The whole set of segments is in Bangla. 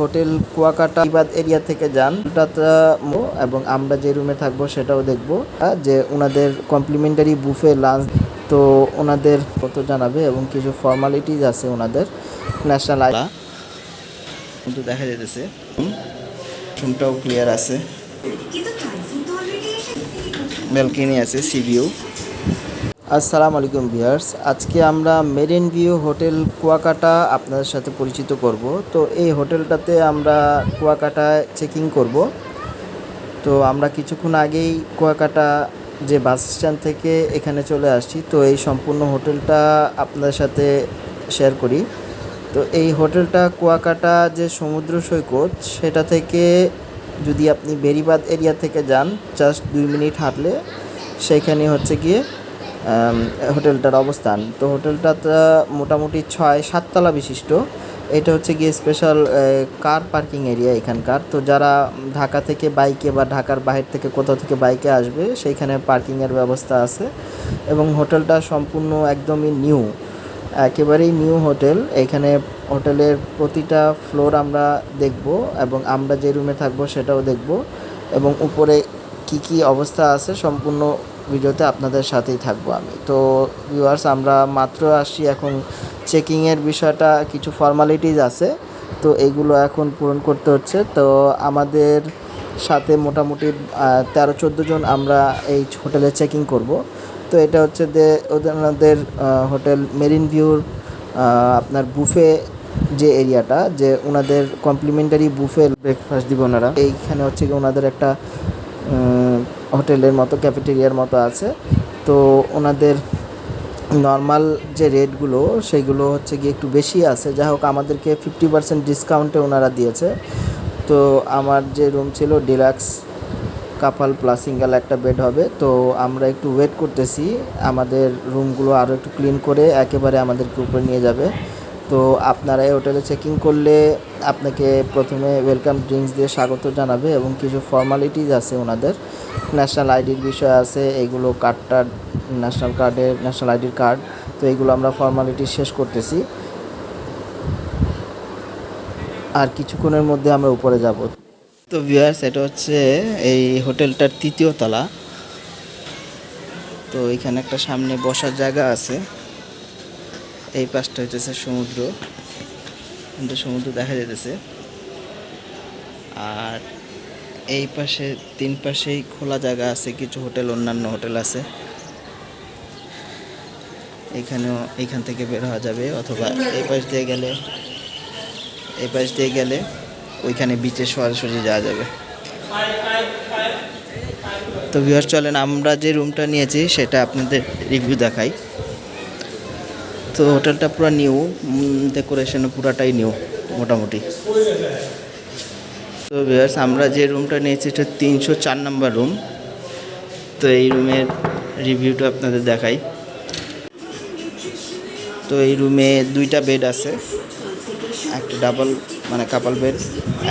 হোটেল কুয়াকাটা ইবাদ এরিয়া থেকে যান। এবং আমরা যে রুমে থাকব সেটাও দেখব। যে ওনাদের কমপ্লিমেন্টারি বুফে লাঞ্চ তো ওনাদের কত জানাবে এবং কিছু ফর্মালিটিজ আছে ওনাদের ন্যাশনাল আই কিন্তু দেখা যেতেছে রুমটাও ক্লিয়ার আছে। ব্যালকনি আছে সিভিউ আসসালামু আলাইকুম ভিউয়ার্স। আজকে আমরা মেরিন ভিউ হোটেল কুয়াকাটা আপনাদের সাথে পরিচিত করব। তো এই হোটেলটাতে আমরা কুয়াকাটায় চেকিং করব। তো আমরা কিছুক্ষণ আগেই কুয়াকাটা যে বাস স্ট্যান্ড থেকে এখানে চলে আসছি। তো এই সম্পূর্ণ হোটেলটা আপনাদের সাথে শেয়ার করি। তো এই হোটেলটা কুয়াকাটা যে সমুদ্র সৈকত, সেটা থেকে যদি আপনি বেরিবাদ এরিয়া থেকে যান, জাস্ট দুই মিনিট হাঁটলে সেইখানে হচ্ছে গিয়ে হোটেলটার অবস্থান। তো হোটেলটা মোটামুটি ছয়, সাততলা বিশিষ্ট। এটা হচ্ছে গিয়ে স্পেশাল কার পার্কিং এরিয়া এখানকার। তো যারা ঢাকা থেকে বাইকে বা ঢাকার বাইরে থেকে কোথাও থেকে বাইকে আসবে, সেইখানে পার্কিংয়ের ব্যবস্থা আছে। এবং হোটেলটা সম্পূর্ণ একদমই নিউ একেবারেই নিউ হোটেল। এখানে হোটেলের প্রতিটা ফ্লোর আমরা দেখব এবং আমরা যে রুমে থাকব সেটাও দেখব। এবং উপরে কি কি অবস্থা আছে সম্পূর্ণ ভিডিওতে আপনাদের সাথেই থাকব আমি। তো ভিউয়ার্স আমরা মাত্র আসি এখন চেকিংয়ের বিষয়টা, কিছু ফর্মালিটিজ আছে, তো এইগুলো এখন পূরণ করতে হচ্ছে। তো আমাদের সাথে মোটামুটি তেরো চোদ্দ জন আমরা এই হোটেলে চেকিং করব। তো এটা হচ্ছে যে ওদের হোটেল মেরিন ভিউর আপনার বুফে যে এরিয়াটা, যে ওনাদের কমপ্লিমেন্টারি বুফে ব্রেকফাস্ট দিব ওনারা। এইখানে হচ্ছে কি ওনাদের একটা হোটেলের মতো, ক্যাফেটেরিয়ার মতো আছে। তো ওনাদের নর্মাল যে রেটগুলো, সেগুলো হচ্ছে গিয়ে একটু বেশি আছে। যাই হোক, আমাদেরকে ফিফটি পার্সেন্ট ডিসকাউন্টে ওনারা দিয়েছে। তো আমার যে রুম ছিল ডিলাক্স কাপাল প্লাস সিঙ্গেল একটা বেড হবে। তো আমরা একটু ওয়েট করতেছি। আমাদের রুমগুলো আরও একটু ক্লিন করে একেবারে আমাদেরকে উপরে নিয়ে যাবে। তো আপনারা এই হোটেলে চেকিং করলে আপনাকে প্রথমে ওয়েলকাম ড্রিঙ্কস দিয়ে স্বাগত জানাবে এবং কিছু ফর্মালিটিজ আছে ওনাদের। ন্যাশনাল আইডির বিষয় আছে, এগুলো কার্ডটা ন্যাশনাল কার্ডের ন্যাশনাল আইডির কার্ড তো এগুলো আমরা ফর্মালিটি শেষ করতেছি। আর কিছুক্ষণের মধ্যে আমরা উপরে যাব। তো ভিউয়ার্স এটা হচ্ছে এই হোটেলটার তৃতীয় তলা। তো এখানে একটা সামনে বসার জায়গা আছে। এই পাশটা হইতেছে সমুদ্র। কিন্তু সমুদ্র দেখা যেতেছে আর এই পাশে, তিন পাশেই খোলা জায়গা আছে, কিছু হোটেল, অন্যান্য হোটেল আছে। এখানেও এখান থেকে বের হওয়া যাবে, অথবা এই পাশ দিয়ে গেলে, এই পাশ দিয়ে গেলে ওইখানে বিচে সরাসরি যাওয়া যাবে। তো ভিউয়ার চলেন, আমরা যে রুমটা নিয়েছি, সেটা আপনাদের রিভিউ দেখাই। তো হোটেলটা পুরো নিউ ডেকোরেশন পুরাটাই নিউ, মোটামুটি। তো ভিউয়ার্স আমরা যে রুমটা নিয়েছি, এটা তিনশো চার নম্বর রুম তো এই রুমের রিভিউটা আপনাদের দেখাই। তো এই রুমে দুইটা বেড আছে। একটা ডাবল মানে কাপল বেড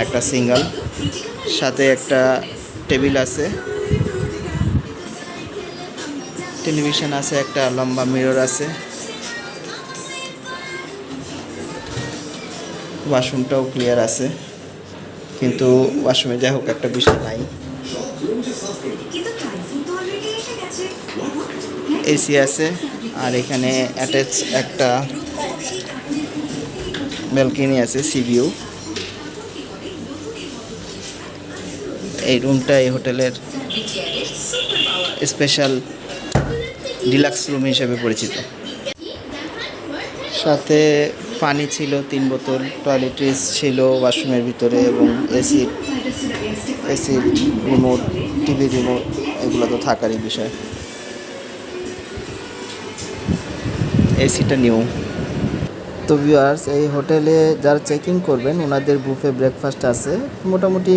একটা সিঙ্গেল সাথে একটা টেবিল আছে। টেলিভিশন আছে, একটা লম্বা মিরর আছে। ওয়াশরুমটাও ক্লিয়ার আছে। কিন্তু ওয়াশরুমে যাই হোক একটা বিষয় নাই। এসি আছে আর এখানে অ্যাটাচ একটা ব্যালকনি আছে সিভিউ এই রুমটা এই হোটেলের স্পেশাল ডিলাক্স রুম হিসেবে পরিচিত। সাথে পানি ছিল তিন বোতল টয়লেট্রিজ ছিল ওয়াশরুমের ভিতরে এবং AC AC remote TV remote এগুলো তো থাকারই বিষয়। এসিটা নিউ তো ভিউয়ার্স এই হোটেলে যারা চেকিং করবেন ওনাদের বুফে ব্রেকফাস্ট আছে। মোটামুটি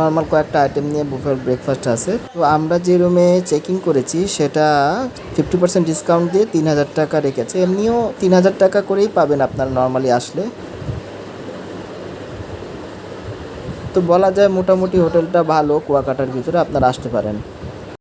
নর্মাল কয়েকটা আইটেম নিয়ে বুফের ব্রেকফাস্ট আছে। তো আমরা যে রুমে চেকিং করেছি, সেটা ফিফটি পার্সেন্ট ডিসকাউন্ট দিয়ে তিন হাজার টাকা রেখেছে। এমনিও তিন হাজার টাকা করেই পাবেন আপনারা নর্মালি আসলে। তো বলা যায় মোটামুটি হোটেলটা ভালো, কুয়াকাটার ভিতরে আপনারা আসতে পারেন।